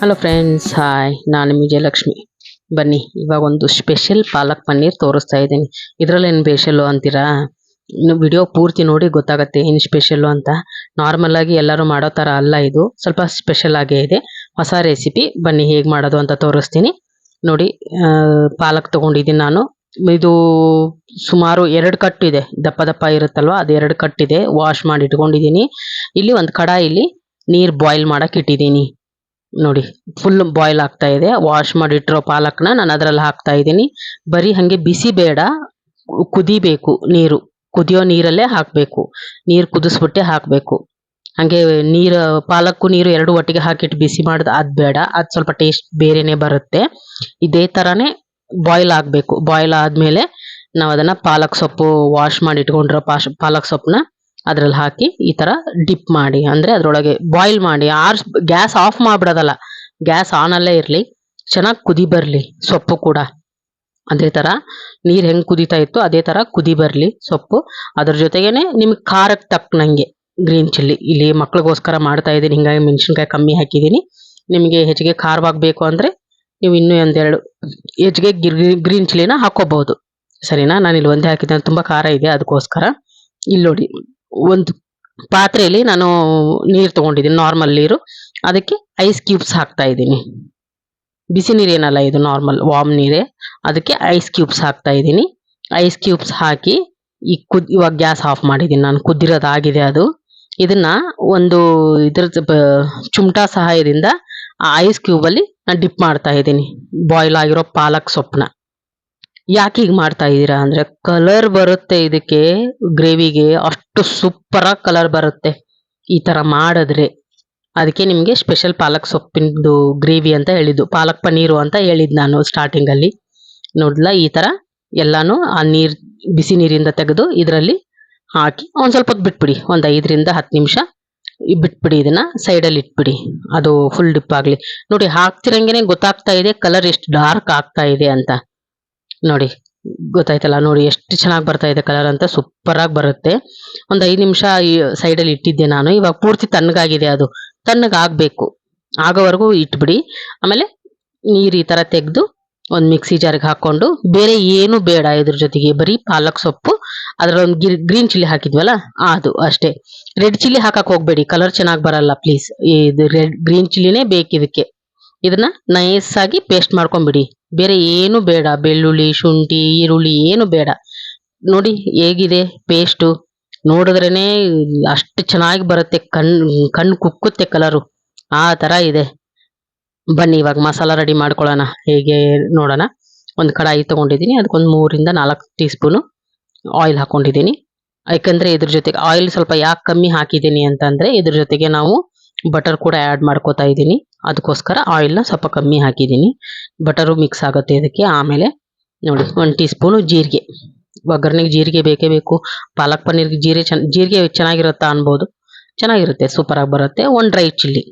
Hello friends hi ನಾನು ವಿಜಯಲಕ್ಷ್ಮಿ. ಬನ್ನಿ, ಇವಾಗ ಒಂದು ಸ್ಪೆಷಲ್ ಪಾಲಕ್ ಪನ್ನೀರ್ ತೋರಿಸ್ತಾ ಇದ್ದೀನಿ. ಇದರಲ್ಲೇನು ಸ್ಪೆಷಲ್ಲು ಅಂತೀರಾ? ಇನ್ನು ವಿಡಿಯೋ ಪೂರ್ತಿ ನೋಡಿ ಗೊತ್ತಾಗುತ್ತೆ ಏನು ಸ್ಪೆಷಲ್ಲು ಅಂತ. ನಾರ್ಮಲ್ ಆಗಿ ಎಲ್ಲರೂ ಮಾಡೋ ಥರ ಅಲ್ಲ ಇದು. ಸ್ವಲ್ಪ ಸ್ಪೆಷಲ್ ಆಗೇ ಇದೆ. ಹೊಸ ರೆಸಿಪಿ ಬನ್ನಿ ಹೇಗೆ ಮಾಡೋದು ಅಂತ ತೋರಿಸ್ತೀನಿ. ನೋಡಿ ಪಾಲಕ್ ತೊಗೊಂಡಿದ್ದೀನಿ ನಾನು. ಇದು ಸುಮಾರು ಎರಡು ಕಟ್ಟಿದೆ ದಪ್ಪ ದಪ್ಪ ಇರುತ್ತಲ್ವ, ಅದು ಎರಡು ಕಟ್ಟಿದೆ ವಾಶ್ ಮಾಡಿ ಇಟ್ಕೊಂಡಿದ್ದೀನಿ. ಇಲ್ಲಿ ಒಂದು ಕಡಾಯಿಲಿ ನೀರು ಬಾಯ್ಲ್ ಮಾಡಕ್ಕೆ ಇಟ್ಟಿದ್ದೀನಿ. ನೋಡಿ ಫುಲ್ ಬಾಯ್ಲ್ ಆಗ್ತಾ ಇದೆ. ವಾಶ್ ಮಾಡಿಟ್ಟಿರೋ ಪಾಲಕ್ನ ನಾನು ಅದರಲ್ಲಿ ಹಾಕ್ತಾ ಇದ್ದೀನಿ. ಬರೀ ಹಾಗೆ ಬಿಸಿ ಬೇಡ, ಕುದಿಬೇಕು ನೀರು. ಕುದಿಯೋ ನೀರಲ್ಲೇ ಹಾಕಬೇಕು. ನೀರು ಕುದಿಸ್ಬಿಟ್ಟೆ ಹಾಕಬೇಕು. ಹಾಗೆ ನೀರು, ಪಾಲಕ್ಕು ನೀರು ಎರಡು ಒಟ್ಟಿಗೆ ಹಾಕಿಟ್ಟು ಬಿಸಿ ಮಾಡೋದು ಅದು ಬೇಡ. ಅದು ಸ್ವಲ್ಪ ಟೇಸ್ಟ್ ಬೇರೆನೇ ಬರುತ್ತೆ. ಇದೇ ಥರನೇ ಬಾಯ್ಲ್ ಆಗಬೇಕು. ಬಾಯ್ಲ್ ಆದಮೇಲೆ ನಾವು ಅದನ್ನು ಪಾಲಕ್ ಸೊಪ್ಪು ವಾಶ್ ಮಾಡಿ ಇಟ್ಕೊಂಡಿರೋ ಪಾಶ್, ಪಾಲಕ್ ಸೊಪ್ಪನ್ನ ಅದ್ರಲ್ಲಿ ಹಾಕಿ ಈ ಥರ ಡಿಪ್ ಮಾಡಿ, ಅಂದರೆ ಅದರೊಳಗೆ ಬಾಯ್ಲ್ ಮಾಡಿ, ಆರ್ಸ್ ಗ್ಯಾಸ್ ಆಫ್ ಮಾಡಿಬಿಡೋದಲ್ಲ ಗ್ಯಾಸ್ ಆನಲ್ಲೇ ಇರಲಿ, ಚೆನ್ನಾಗಿ ಕುದಿ ಬರಲಿ ಸೊಪ್ಪು ಕೂಡ. ಅದೇ ಥರ ನೀರು ಹೆಂಗೆ ಕುದೀತಾ ಇತ್ತು ಅದೇ ಥರ ಕುದಿ ಬರಲಿ ಸೊಪ್ಪು. ಅದ್ರ ಜೊತೆಗೇನೆ ನಿಮ್ಗೆ ಖಾರಕ್ಕೆ ತಕ್ಕನಂಗೆ ಗ್ರೀನ್ ಚಿಲ್ಲಿ ಇಲ್ಲಿ ಮಕ್ಳಿಗೋಸ್ಕರ ಮಾಡ್ತಾ ಇದ್ದೀನಿ, ಹಿಂಗಾಗಿ ಮೆಣಸಿನ್ಕಾಯಿ ಕಮ್ಮಿ ಹಾಕಿದ್ದೀನಿ. ನಿಮಗೆ ಹೆಚ್ಚಿಗೆ ಖಾರವಾಗಿ ಬೇಕು ಅಂದರೆ ನೀವು ಇನ್ನೂ ಒಂದೆರಡು, ಹೆಚ್ಚಿಗೆ ಗ್ರೀನ್ ಚಿಲ್ಲಿನ ಹಾಕ್ಕೋಬಹುದು ಸರಿನಾ? ನಾನು ಇಲ್ಲಿ ಒಂದೇ ಹಾಕಿದ್ದೆ ತುಂಬ ಖಾರ ಇದೆ ಅದಕ್ಕೋಸ್ಕರ ಇಲ್ಲಿ ನೋಡಿ. ಒಂದು ಪಾತ್ರೆಯಲ್ಲಿ ನಾನು ನೀರು ತೊಗೊಂಡಿದ್ದೀನಿ ನಾರ್ಮಲ್ ನೀರು. ಅದಕ್ಕೆ ಐಸ್ ಕ್ಯೂಬ್ಸ್ ಹಾಕ್ತಾ ಇದ್ದೀನಿ. ಬಿಸಿ ನೀರೇನಲ್ಲ ಇದು ನಾರ್ಮಲ್ ವಾಮ್ ನೀರೇ. ಅದಕ್ಕೆ ಐಸ್ ಕ್ಯೂಬ್ಸ್ ಹಾಕ್ತಾ ಇದ್ದೀನಿ. ಐಸ್ ಕ್ಯೂಬ್ಸ್ ಹಾಕಿ ಈ ಕುದ್, ಇವಾಗ ಗ್ಯಾಸ್ ಆಫ್ ಮಾಡಿದ್ದೀನಿ ನಾನು, ಕುದ್ದಿರೋದಾಗಿದೆ ಅದು. ಇದನ್ನ ಒಂದು ಇದ್ರ ಚುಮಟಾ ಸಹಾಯದಿಂದ ಆ ಐಸ್ ಕ್ಯೂಬಲ್ಲಿ ನಾನು ಡಿಪ್ ಮಾಡ್ತಾ ಇದ್ದೀನಿ. ಬಾಯ್ಲ್ ಆಗಿರೋ ಪಾಲಕ್ ಸೊಪ್ಪನ್ನ ಯಾಕೆ ಹೀಗೆ ಮಾಡ್ತಾ ಇದ್ದೀರಾ ಅಂದ್ರೆ ಕಲರ್ ಬರುತ್ತೆ ಇದಕ್ಕೆ ಗ್ರೇವಿಗೆ, ಅಷ್ಟು ಸೂಪರ್ ಆಗಿ ಕಲರ್ ಬರುತ್ತೆ ಈ ತರ ಮಾಡಿದ್ರೆ. ಅದಕ್ಕೆ ನಿಮಗೆ ಸ್ಪೆಷಲ್ ಪಾಲಕ್ ಸೊಪ್ಪಿಂದು ಗ್ರೇವಿ ಅಂತ ಹೇಳಿದ್ದು. ಪಾಲಕ್ ಪನ್ನೀರು ಅಂತ ಹೇಳಿದ್ದು ನಾನು ಸ್ಟಾರ್ಟಿಂಗ್ ಅಲ್ಲಿ. ನೋಡ್ಲಾ, ಈ ತರ ಎಲ್ಲಾನು ಆ ನೀರ್, ಬಿಸಿ ನೀರಿಂದ ತೆಗೆದು ಇದರಲ್ಲಿ ಹಾಕಿ ಒಂದ್ ಸ್ವಲ್ಪ ಹೊತ್ತು ಬಿಟ್ಬಿಡಿ. ಒಂದ್ ಐದರಿಂದ ಹತ್ತು ನಿಮಿಷ ಬಿಟ್ಬಿಡಿ ಇದನ್ನ ಸೈಡಲ್ಲಿ ಇಟ್ಬಿಡಿ. ಅದು ಫುಲ್ ಡಿಪ್ ಆಗ್ಲಿ. ನೋಡಿ, ಹಾಕ್ತಿರಂಗೇನೆ ಗೊತ್ತಾಗ್ತಾ ಇದೆ ಕಲರ್ ಎಷ್ಟು ಡಾರ್ಕ್ ಆಗ್ತಾ ಇದೆ ಅಂತ. ನೋಡಿ, ಗೊತ್ತಾಯ್ತಲ್ಲ, ನೋಡಿ ಎಷ್ಟು ಚೆನ್ನಾಗಿ ಬರ್ತಾ ಇದೆ ಕಲರ್ ಅಂತ ಸೂಪರ್ ಆಗಿ ಬರುತ್ತೆ. ಒಂದು ಐದು ನಿಮಿಷ ಈ ಸೈಡಲ್ಲಿ ಇಟ್ಟಿದ್ದೆ ನಾನು. ಇವಾಗ ಪೂರ್ತಿ ತಣ್ಣಗಾಗಿದೆ ಅದು. ತಣ್ಣಗಾಗಬೇಕು. ಆಗೋವರೆಗೂ ಇಟ್ಬಿಡಿ. ಆಮೇಲೆ ನೀರು ಈ ತರ ತೆಗೆದು ಒಂದು ಮಿಕ್ಸಿ ಜಾರ್ಗೆ ಹಾಕೊಂಡು ಬೇರೆ ಏನು ಬೇಡ ಇದ್ರ ಜೊತೆಗೆ. ಬರೀ ಪಾಲಕ್ ಸೊಪ್ಪು ಅದ್ರೊಂದು ಗ್ರೀನ್ ಚಿಲ್ಲಿ ಹಾಕಿದ್ವಲ್ಲ, ಅದು ಅಷ್ಟೇ. ರೆಡ್ ಚಿಲ್ಲಿ ಹಾಕಕ್ಕೆ ಹೋಗಬೇಡಿ. ಕಲರ್ ಚೆನ್ನಾಗಿ ಬರಲ್ಲ ಪ್ಲೀಸ್ ಇದು ರೆಡ್ ಗ್ರೀನ್ ಚಿಲ್ಲಿನೇ ಬೇಕು ಇದಕ್ಕೆ ಇದನ್ನ ನೈಸ್ ಆಗಿ ಪೇಸ್ಟ್ ಮಾಡ್ಕೊಂಡ್ಬಿಡಿ ಬೇರೆ ಏನು ಬೇಡ. ಬೆಳ್ಳುಳ್ಳಿ, ಶುಂಠಿ, ಈರುಳ್ಳಿ ಏನು ಬೇಡ. ನೋಡಿ ಹೇಗಿದೆ ಪೇಸ್ಟು ನೋಡಿದ್ರೇನೆ ಅಷ್ಟು ಚೆನ್ನಾಗಿ ಬರುತ್ತೆ. ಕಣ್ ಕಣ್ಣು ಕುಕ್ಕುತ್ತೆ ಕಲರು ಆ ತರ ಇದೆ. ಬನ್ನಿ, ಇವಾಗ ಮಸಾಲ ರೆಡಿ ಮಾಡ್ಕೊಳ್ಳೋಣ. ಹೇಗೆ ನೋಡೋಣ. ಒಂದು ಕಡಾಯಿ ತಗೊಂಡಿದ್ದೀನಿ. ಅದಕ್ಕೊಂದು ಮೂರಿಂದ ನಾಲ್ಕು ಟೀ ಸ್ಪೂನು ಆಯಿಲ್ ಹಾಕೊಂಡಿದ್ದೀನಿ. ಯಾಕಂದ್ರೆ ಇದ್ರ ಜೊತೆಗೆ ಆಯಿಲ್ ಸ್ವಲ್ಪ ಯಾಕೆ ಕಮ್ಮಿ ಹಾಕಿದ್ದೀನಿ ಅಂತಂದ್ರೆ ಇದ್ರ ಜೊತೆಗೆ ನಾವು ಬಟರ್ ಕೂಡ ಆ್ಯಡ್ ಮಾಡ್ಕೋತಾ ಇದ್ದೀನಿ. ಅದಕ್ಕೋಸ್ಕರ ಆಯಿಲ್ನ ಸ್ವಲ್ಪ ಕಮ್ಮಿ ಹಾಕಿದ್ದೀನಿ. ಬಟರು ಮಿಕ್ಸ್ ಆಗುತ್ತೆ ಇದಕ್ಕೆ. ಆಮೇಲೆ ನೋಡಿ, ಒಂದು ಟೀ ಸ್ಪೂನು ಜೀರಿಗೆ. ಒಗ್ಗರಣೆಗೆ ಜೀರಿಗೆ ಬೇಕೇ ಬೇಕು. ಪಾಲಕ್ ಪನ್ನೀರ್ಗೆ ಜೀರಿಗೆ ಚೆನ್ನ ಜೀರಿಗೆ ಚೆನ್ನಾಗಿರುತ್ತಾ ಅನ್ಬೋದು. ಚೆನ್ನಾಗಿರುತ್ತೆ ಸೂಪರಾಗಿ ಬರುತ್ತೆ. ಒಂದು ಡ್ರೈ ಚಿಲ್ಲಿ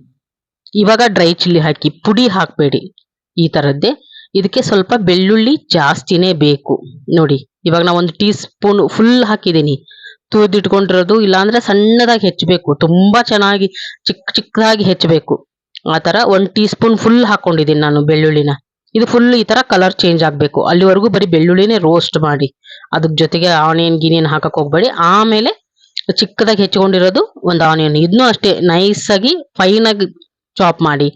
ಇವಾಗ ಡ್ರೈ ಚಿಲ್ಲಿ ಹಾಕಿ, ಪುಡಿ ಹಾಕಬೇಡಿ. ಈ ಥರದ್ದೇ ಇದಕ್ಕೆ ಸ್ವಲ್ಪ ಬೆಳ್ಳುಳ್ಳಿ ಜಾಸ್ತಿನೇ ಬೇಕು. ನೋಡಿ, ಇವಾಗ ನಾವು ಒಂದು ಟೀ ಸ್ಪೂನು ಫುಲ್ ಹಾಕಿದ್ದೀನಿ. ತುರಿದಿಟ್ಕೊಂಡಿರೋದು ಇಲ್ಲಾಂದ್ರೆ ಸಣ್ಣದಾಗಿ ಹೆಚ್ಚಬೇಕು. ತುಂಬಾ ಚೆನ್ನಾಗಿ ಚಿಕ್ಕ ಚಿಕ್ಕದಾಗಿ ಹೆಚ್ಚಬೇಕು. ಆ ಥರ ಒಂದು ಟೀ ಸ್ಪೂನ್ ಫುಲ್ ಹಾಕೊಂಡಿದ್ದೀನಿ ನಾನು ಬೆಳ್ಳುಳ್ಳಿನ. ಇದು ಫುಲ್ ಈ ತರ ಕಲರ್ ಚೇಂಜ್ ಆಗಬೇಕು. ಅಲ್ಲಿವರೆಗೂ ಬರೀ ಬೆಳ್ಳುಳ್ಳಿನೇ ರೋಸ್ಟ್ ಮಾಡಿ. ಅದ್ರ ಜೊತೆಗೆ ಆನಿಯನ್, ಗಿನಿಯನ್ ಹಾಕಕ್ ಹೋಗ್ಬೇಡಿ. ಆಮೇಲೆ ಚಿಕ್ಕದಾಗಿ ಹೆಚ್ಚಕೊಂಡಿರೋದು ಒಂದು ಆನಿಯನ್. ಇದನ್ನು ಅಷ್ಟೇ ನೈಸ್ ಆಗಿ ಫೈನ್ ಆಗಿ ಚಾಪ್ ಮಾಡಿ.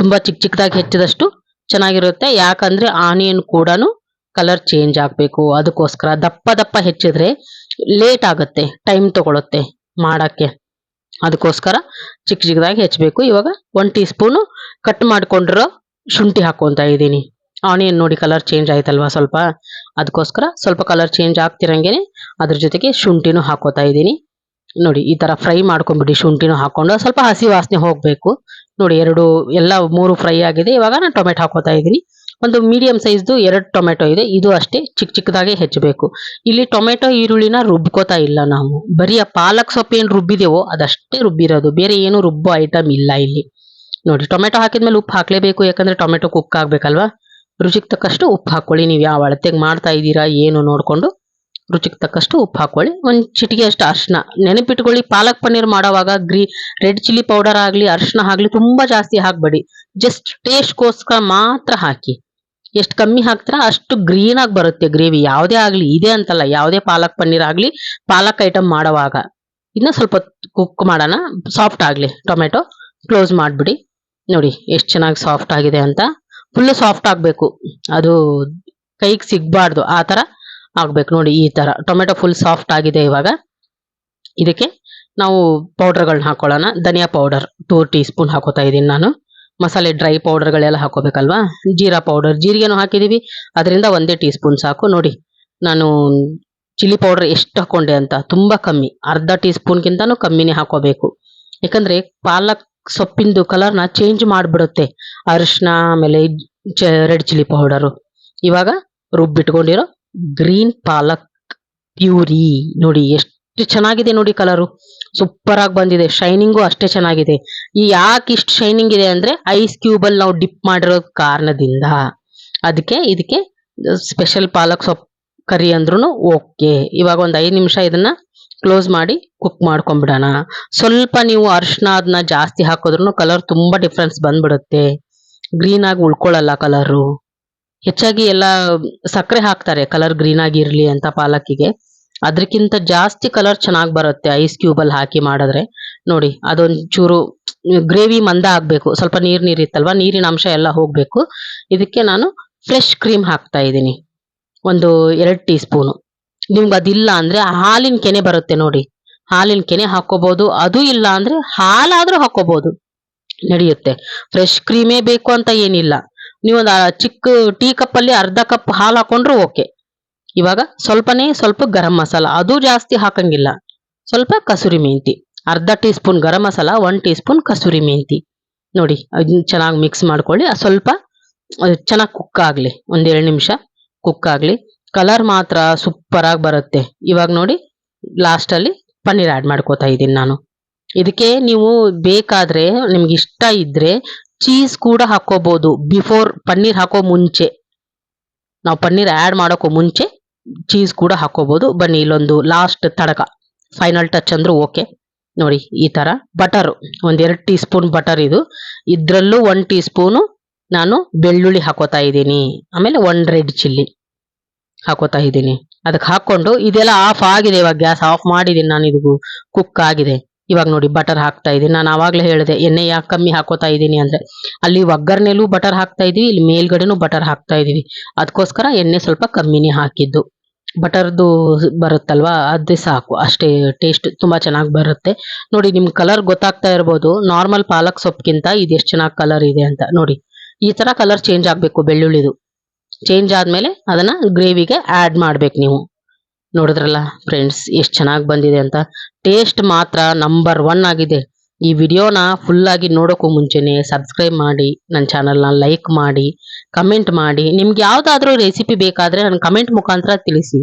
ತುಂಬಾ ಚಿಕ್ಕ ಚಿಕ್ಕದಾಗಿ ಹೆಚ್ಚಿದಷ್ಟು ಚೆನ್ನಾಗಿರುತ್ತೆ. ಯಾಕಂದ್ರೆ ಆನಿಯನ್ ಕೂಡ ಕಲರ್ ಚೇಂಜ್ ಆಗಬೇಕು. ಅದಕ್ಕೋಸ್ಕರ ದಪ್ಪ ದಪ್ಪ ಹೆಚ್ಚಿದ್ರೆ ಲೇಟ್ ಆಗುತ್ತೆ ಟೈಮ್ ತಗೊಳುತ್ತೆ ಮಾಡೋಕ್ಕೆ. ಅದಕ್ಕೋಸ್ಕರ ಚಿಕ್ಕ ಚಿಕ್ಕದಾಗಿ ಹೆಚ್ಚಬೇಕು ಇವಾಗ ಒನ್ ಟೀ ಸ್ಪೂನು ಕಟ್ ಮಾಡಿಕೊಂಡಿರೋ ಶುಂಠಿ ಹಾಕ್ಕೊತಾ ಇದ್ದೀನಿ. ಆನಿಯನ್ ನೋಡಿ ಕಲರ್ ಚೇಂಜ್ ಆಯ್ತಲ್ವಾ ಸ್ವಲ್ಪ? ಅದಕ್ಕೋಸ್ಕರ ಸ್ವಲ್ಪ ಕಲರ್ ಚೇಂಜ್ ಆಗ್ತಿರಂಗೇನೆ ಅದ್ರ ಜೊತೆಗೆ ಶುಂಠಿನೂ ಹಾಕೋತಾ ಇದ್ದೀನಿ. ನೋಡಿ, ಈ ಥರ ಫ್ರೈ ಮಾಡ್ಕೊಂಡ್ಬಿಡಿ ಶುಂಠಿನೂ ಹಾಕ್ಕೊಂಡು ಸ್ವಲ್ಪ ಹಸಿ ವಾಸನೆ ಹೋಗಬೇಕು. ನೋಡಿ, ಎರಡು, ಎಲ್ಲ ಮೂರು ಫ್ರೈ ಆಗಿದೆ. ಇವಾಗ ನಾನು ಟೊಮೆಟೊ ಹಾಕೋತಾ ಇದ್ದೀನಿ. ಒಂದು ಮೀಡಿಯಂ ಸೈಜ್ದು ಎರಡು ಟೊಮೆಟೊ ಇದೆ. ಇದು ಅಷ್ಟೇ ಚಿಕ್ಕ ಚಿಕ್ಕದಾಗೆ ಹೆಚ್ಚಬೇಕು. ಇಲ್ಲಿ ಟೊಮೆಟೊ ಈರುಳ್ಳಿನ ರುಬ್ಕೋತಾ ಇಲ್ಲ ನಾವು. ಬರೀ ಪಾಲಕ್ ಸೊಪ್ಪು ಏನು ರುಬ್ಬಿದೆವೋ ಅದಷ್ಟೇ ರುಬ್ಬಿರೋದು. ಬೇರೆ ಏನು ರುಬ್ಬೋ ಐಟಮ್ ಇಲ್ಲ ಇಲ್ಲಿ. ನೋಡಿ ಟೊಮೆಟೊ ಹಾಕಿದ್ಮೇಲೆ ಉಪ್ಪು ಹಾಕಲೇಬೇಕು. ಯಾಕಂದ್ರೆ ಟೊಮೆಟೊ ಕುಕ್ ಆಗಬೇಕಲ್ವಾ? ರುಚಿಗೆ ತಕ್ಕಷ್ಟು ಉಪ್ಪು ಹಾಕೊಳ್ಳಿ ನೀವು ಯಾವ ಅಳತೆಗೆ ಮಾಡ್ತಾ ಇದ್ದೀರಾ, ಏನು ನೋಡ್ಕೊಂಡು ರುಚಿಗೆ ತಕ್ಕಷ್ಟು ಉಪ್ಪು ಹಾಕೊಳ್ಳಿ ಒಂದು ಚಿಟಿಕೆ ಅಷ್ಟು ಅರ್ಶಿನ. ನೆನಪಿಟ್ಕೊಳ್ಳಿ, ಪಾಲಕ್ ಪನ್ನೀರ್ ಮಾಡೋವಾಗ ಗ್ರೀ, ರೆಡ್ ಚಿಲ್ಲಿ ಪೌಡರ್ ಆಗಲಿ, ಅರ್ಶಿನ ಆಗಲಿ ತುಂಬ ಜಾಸ್ತಿ ಹಾಕಬೇಡಿ. ಜಸ್ಟ್ ಟೇಸ್ಟ್ಗೋಸ್ಕರ ಮಾತ್ರ ಹಾಕಿ. ಎಷ್ಟು ಕಮ್ಮಿ ಹಾಕ್ತೀರಾ ಅಷ್ಟು ಗ್ರೀನ್ ಆಗಿ ಬರುತ್ತೆ ಗ್ರೇವಿ. ಯಾವುದೇ ಆಗಲಿ, ಇದೆ ಅಂತಲ್ಲ, ಯಾವುದೇ ಪಾಲಕ್ ಪನ್ನೀರ್ ಆಗಲಿ, ಪಾಲಕ್ ಐಟಮ್ ಮಾಡೋವಾಗ. ಇನ್ನ ಸ್ವಲ್ಪ ಕುಕ್ ಮಾಡೋಣ. ಸಾಫ್ಟ್ ಆಗಲಿ ಟೊಮೆಟೊ ಕ್ಲೋಸ್ ಮಾಡ್ಬಿಡಿ. ನೋಡಿ, ಎಷ್ಟು ಚೆನ್ನಾಗಿ ಸಾಫ್ಟ್ ಆಗಿದೆ ಅಂತ. ಫುಲ್ ಸಾಫ್ಟ್ ಆಗಬೇಕು. ಅದು ಕೈಗೆ ಸಿಗಬಾರ್ದು. ಆ ತರ ಆಗ್ಬೇಕು ನೋಡಿ ಈ ತರ. ಟೊಮೆಟೊ ಫುಲ್ ಸಾಫ್ಟ್ ಆಗಿದೆ ಇವಾಗ. ಇದಕ್ಕೆ ನಾವು ಪೌಡರ್ಗಳನ್ನ ಹಾಕೊಳ್ಳೋಣ. ಧನಿಯಾ ಪೌಡರ್ ಟೂ ಟೀ ಸ್ಪೂನ್ ಹಾಕೋತಾ ಇದ್ದೀನಿ ನಾನು. ಮಸಾಲೆ ಡ್ರೈ ಪೌಡರ್ಗಳೆಲ್ಲ ಹಾಕೋಬೇಕಲ್ವಾ? ಜೀರಾ ಪೌಡರ್ ಜೀರಿಗೆನೂ ಹಾಕಿದೀವಿ. ಅದರಿಂದ ಒಂದೇ ಟೀ ಸ್ಪೂನ್ ಸಾಕು. ನೋಡಿ, ನಾನು ಚಿಲ್ಲಿ ಪೌಡರ್ ಎಷ್ಟು ಹಾಕೊಂಡೆ ಅಂತ ತುಂಬಾ ಕಮ್ಮಿ. ಅರ್ಧ ಟೀ ಸ್ಪೂನ್ಗಿಂತನೂ ಕಮ್ಮಿನೇ ಹಾಕೋಬೇಕು. ಯಾಕಂದ್ರೆ ಪಾಲಕ್ ಸೊಪ್ಪಿಂದು ಕಲರ್ನ ಚೇಂಜ್ ಮಾಡಿಬಿಡುತ್ತೆ. ಅರಿಶಿನ ಆಮೇಲೆ ರೆಡ್ ಚಿಲ್ಲಿ ಪೌಡರು ಇವಾಗ ರುಬ್ಬಿಟ್ಕೊಂಡಿರೋ ಗ್ರೀನ್ ಪಾಲಕ್ ಪ್ಯೂರಿ. ನೋಡಿ, ಎಷ್ಟು ಚೆನ್ನಾಗಿದೆ ನೋಡಿ ಕಲರು. ಸೂಪರ್ ಆಗಿ ಬಂದಿದೆ. ಶೈನಿಂಗು ಅಷ್ಟೇ ಚೆನ್ನಾಗಿದೆ. ಈ ಯಾಕೆ ಇಷ್ಟು ಶೈನಿಂಗ್ ಇದೆ ಅಂದ್ರೆ ಐಸ್ ಕ್ಯೂಬ್ ಅಲ್ಲಿ ನಾವು ಡಿಪ್ ಮಾಡಿರೋ ಕಾರಣದಿಂದ. ಅದಕ್ಕೆ ಇದಕ್ಕೆ ಸ್ಪೆಷಲ್ ಪಾಲಕ್ ಸೊಪ್ಪು ಕರಿ ಅಂದ್ರೂ ಓಕೆ. ಇವಾಗ ಒಂದು ಐದು ನಿಮಿಷ ಇದನ್ನ ಕ್ಲೋಸ್ ಮಾಡಿ ಕುಕ್ ಮಾಡ್ಕೊಂಡ್ಬಿಡೋಣ ಸ್ವಲ್ಪ ನೀವು ಅರಿಶಿನ ಅದನ್ನ ಜಾಸ್ತಿ ಹಾಕಿದ್ರು ಕಲರ್ ತುಂಬಾ ಡಿಫ್ರೆನ್ಸ್ ಬಂದ್ಬಿಡುತ್ತೆ. ಗ್ರೀನ್ ಆಗಿ ಉಳ್ಕೊಳ್ಳಲ್ಲ ಕಲರು. ಹೆಚ್ಚಾಗಿ ಎಲ್ಲ ಸಕ್ಕರೆ ಹಾಕ್ತಾರೆ ಕಲರ್ ಗ್ರೀನ್ ಆಗಿ ಇರ್ಲಿ ಅಂತ ಪಾಲಕ್ಕಿಗೆ ಅದಕ್ಕಿಂತ ಜಾಸ್ತಿ ಕಲರ್ ಚೆನ್ನಾಗಿ ಬರುತ್ತೆ ಐಸ್ ಕ್ಯೂಬ್ ಅಲ್ಲಿ ಹಾಕಿ ಮಾಡಿದ್ರೆ. ನೋಡಿ, ಅದೊಂಚೂರು ಗ್ರೇವಿ ಮಂದ ಆಗಬೇಕು. ಸ್ವಲ್ಪ ನೀರು ನೀರ್ ಇತ್ತಲ್ವಾ, ನೀರಿನ ಅಂಶ ಎಲ್ಲ ಹೋಗಬೇಕು. ಇದಕ್ಕೆ ನಾನು ಫ್ರೆಶ್ ಕ್ರೀಮ್ ಹಾಕ್ತಾ ಇದ್ದೀನಿ. ಒಂದು ಎರಡು ಟೀ ಸ್ಪೂನು ನಿಮ್ಗೆ ಅದಿಲ್ಲ ಅಂದ್ರೆ ಹಾಲಿನ ಕೆನೆ ಬರುತ್ತೆ ನೋಡಿ. ಹಾಲಿನ ಕೆನೆ ಹಾಕೋಬಹುದು ಅದು ಇಲ್ಲ ಅಂದ್ರೆ ಹಾಲಾದರೂ ಹಾಕೋಬಹುದು ನಡೆಯುತ್ತೆ. ಫ್ರೆಶ್ ಕ್ರೀಮೇ ಬೇಕು ಅಂತ ಏನಿಲ್ಲ. ನೀವು ಒಂದು ಚಿಕ್ಕ ಟೀ ಕಪ್ಪಲ್ಲಿ ಅರ್ಧ ಕಪ್ ಹಾಲು ಹಾಕೊಂಡ್ರು ಓಕೆ. ಇವಾಗ ಸ್ವಲ್ಪನೇ ಸ್ವಲ್ಪ ಗರಂ ಮಸಾಲ. ಅದು ಜಾಸ್ತಿ ಹಾಕಂಗಿಲ್ಲ. ಸ್ವಲ್ಪ ಕಸೂರಿ ಮೆಂತಿ. ಅರ್ಧ teaspoon garam masala one teaspoon kasuri ಮೆಂತಿ. ನೋಡಿ ಅದನ್ನ ಚೆನ್ನಾಗಿ ಮಿಕ್ಸ್ ಮಾಡ್ಕೊಳ್ಳಿ. ಸ್ವಲ್ಪ ಚೆನ್ನಾಗಿ ಕುಕ್ ಆಗಲಿ. ಒಂದು ಎರಡು ನಿಮಿಷ ಕುಕ್ ಆಗಲಿ. ಕಲರ್ ಮಾತ್ರ ಸೂಪರಾಗಿ ಬರುತ್ತೆ. ಇವಾಗ ನೋಡಿ ಲಾಸ್ಟಲ್ಲಿ ಪನ್ನೀರ್ ಆ್ಯಡ್ ಮಾಡ್ಕೋತಾ ಇದ್ದೀನಿ ನಾನು. ಇದಕ್ಕೆ ನೀವು ಬೇಕಾದರೆ, ನಿಮ್ಗೆ ಇಷ್ಟ ಇದ್ರೆ ಚೀಸ್ ಕೂಡ ಹಾಕೋಬಹುದು ಬಿಫೋರ್ ಪನ್ನೀರ್ ಹಾಕೋ ಮುಂಚೆ. ನಾವು ಪನ್ನೀರ್ ಆ್ಯಡ್ ಮಾಡೋಕ್ಕೂ ಮುಂಚೆ ಚೀಸ್ ಕೂಡ ಹಾಕೋಬಹುದು ಬನ್ನಿ, ಇಲ್ಲೊಂದು ಲಾಸ್ಟ್ ತಡಕ. ಫೈನಲ್ ಟಚ್ ಅಂದ್ರೆ ಓಕೆ ನೋಡಿ, ಈ ಥರ ಬಟರ್ ಒಂದೆರಡು ಟೀ ಸ್ಪೂನ್ ಬಟರ್ ಇದು. ಇದರಲ್ಲೂ ಒನ್ ಟೀ ಸ್ಪೂನು ನಾನು ಬೆಳ್ಳುಳ್ಳಿ ಹಾಕೋತಾ ಇದ್ದೀನಿ. ಆಮೇಲೆ ಒನ್ ರೆಡ್ ಚಿಲ್ಲಿ ಹಾಕೋತಾ ಇದ್ದೀನಿ. ಅದಕ್ಕೆ ಹಾಕೊಂಡು ಇದೆಲ್ಲ ಆಫ್ ಆಗಿದೆ ಇವಾಗ. ಗ್ಯಾಸ್ ಆಫ್ ಮಾಡಿದ್ದೀನಿ ನಾನು, ಇದು ಕುಕ್ ಆಗಿದೆ. ಇವಾಗ ನೋಡಿ ಬಟರ್ ಹಾಕ್ತಾ ಇದ್ದೀನಿ. ನಾನು ಆವಾಗಲೇ ಹೇಳಿದೆ, ಎಣ್ಣೆ ಯಾಕೆ ಕಮ್ಮಿ ಹಾಕೋತಾ ಇದ್ದೀನಿ ಅಂದ್ರೆ, ಅಲ್ಲಿ ಒಗ್ಗರಣೆಲೂ ಬಟರ್ ಹಾಕ್ತಾ ಇದ್ದೀವಿ, ಇಲ್ಲಿ ಮೇಲ್ಗಡೆನೂ ಬಟರ್ ಹಾಕ್ತಾ ಇದ್ದೀವಿ. ಅದಕ್ಕೋಸ್ಕರ ಎಣ್ಣೆ ಸ್ವಲ್ಪ ಕಮ್ಮಿನೇ ಹಾಕಿದ್ದು. ಬಟರ್ದು ಬರುತ್ತಲ್ವಾ, ಅದೇ ಸಾಕು, ಅಷ್ಟೇ ಟೇಸ್ಟ್ ತುಂಬಾ ಚೆನ್ನಾಗಿ ಬರುತ್ತೆ. ನೋಡಿ, ನಿಮ್ ಕಲರ್ ಗೊತ್ತಾಗ್ತಾ ಇರ್ಬೋದು ನಾರ್ಮಲ್ ಪಾಲಕ್ ಸೊಪ್ಪಿಗಿಂತ ಇದು ಎಷ್ಟು ಚೆನ್ನಾಗಿ ಕಲರ್ ಇದೆ ಅಂತ. ನೋಡಿ, ಈ ತರ ಕಲರ್ ಚೇಂಜ್ ಆಗಬೇಕು ಬೆಳ್ಳುಳ್ಳಿದು. ಚೇಂಜ್ ಆದಮೇಲೆ ಅದನ್ನ ಗ್ರೇವಿಗೆ ಆಡ್ ಮಾಡ್ಬೇಕು ನೀವು. ನೋಡಿದ್ರಲ್ಲ ಫ್ರೆಂಡ್ಸ್ ಎಷ್ಟು ಚೆನ್ನಾಗಿ ಬಂದಿದೆ ಅಂತ. ಟೇಸ್ಟ್ ಮಾತ್ರ ನಂಬರ್ ಒನ್ ಆಗಿದೆ. ಈ ವಿಡಿಯೋನ ಫುಲ್ಲಾಗಿ ನೋಡೋಕ್ಕೂ ಮುಂಚೆನೆ ಸಬ್ಸ್ಕ್ರೈಬ್ ಮಾಡಿ ನನ್ನ ಚಾನಲ್ನ ಲೈಕ್ ಮಾಡಿ ಕಮೆಂಟ್ ಮಾಡಿ. ನಿಮ್ಗೆ ಯಾವುದಾದ್ರೂ ರೆಸಿಪಿ ಬೇಕಾದ್ರೆ ನನ್ನ ಕಮೆಂಟ್ ಮುಖಾಂತರ ತಿಳಿಸಿ.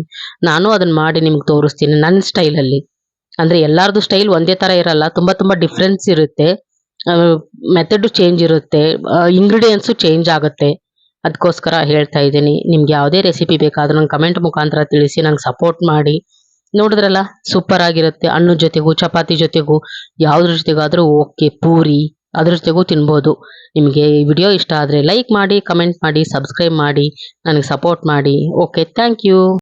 ನಾನು ಅದನ್ನ ಮಾಡಿ ನಿಮ್ಗೆ ತೋರಿಸ್ತೀನಿ ನನ್ನ ಸ್ಟೈಲಲ್ಲಿ ಅಂದ್ರೆ ಎಲ್ಲರದು ಸ್ಟೈಲ್ ಒಂದೇ ತರ ಇರಲ್ಲ, ತುಂಬಾ ತುಂಬಾ ಡಿಫ್ರೆನ್ಸ್ ಇರುತ್ತೆ. ಮೆಥಡ್ ಚೇಂಜ್ ಇರುತ್ತೆ ಇಂಗ್ರೀಡಿಯೆಂಟ್ಸು ಚೇಂಜ್ ಆಗುತ್ತೆ. ಅದಕ್ಕೋಸ್ಕರ ಹೇಳ್ತಾ ಇದ್ದೀನಿ. ನಿಮ್ಗೆ ಯಾವುದೇ ರೆಸಿಪಿ ಬೇಕಾದ್ರೂ ನಂಗೆ ಕಮೆಂಟ್ ಮುಖಾಂತರ ತಿಳಿಸಿ, ನಂಗೆ ಸಪೋರ್ಟ್ ಮಾಡಿ. ನೋಡಿದ್ರಲ್ಲ ಸೂಪರ್ ಆಗಿರುತ್ತೆ. ಹಣ್ಣು ಜೊತೆಗೂ, ಚಪಾತಿ ಜೊತೆಗೂ, ಯಾವುದ್ರ ಜೊತೆಗಾದ್ರೂ ಓಕೆ ಪೂರಿ, ಅದ್ರ ಜೊತೆಗೂ ತಿನ್ಬೋದು. ನಿಮಗೆ ಈ ವಿಡಿಯೋ ಇಷ್ಟ ಆದರೆ ಲೈಕ್ ಮಾಡಿ ಕಮೆಂಟ್ ಮಾಡಿ ಸಬ್ಸ್ಕ್ರೈಬ್ ಮಾಡಿ, ನನಗೆ ಸಪೋರ್ಟ್ ಮಾಡಿ. Okay thank you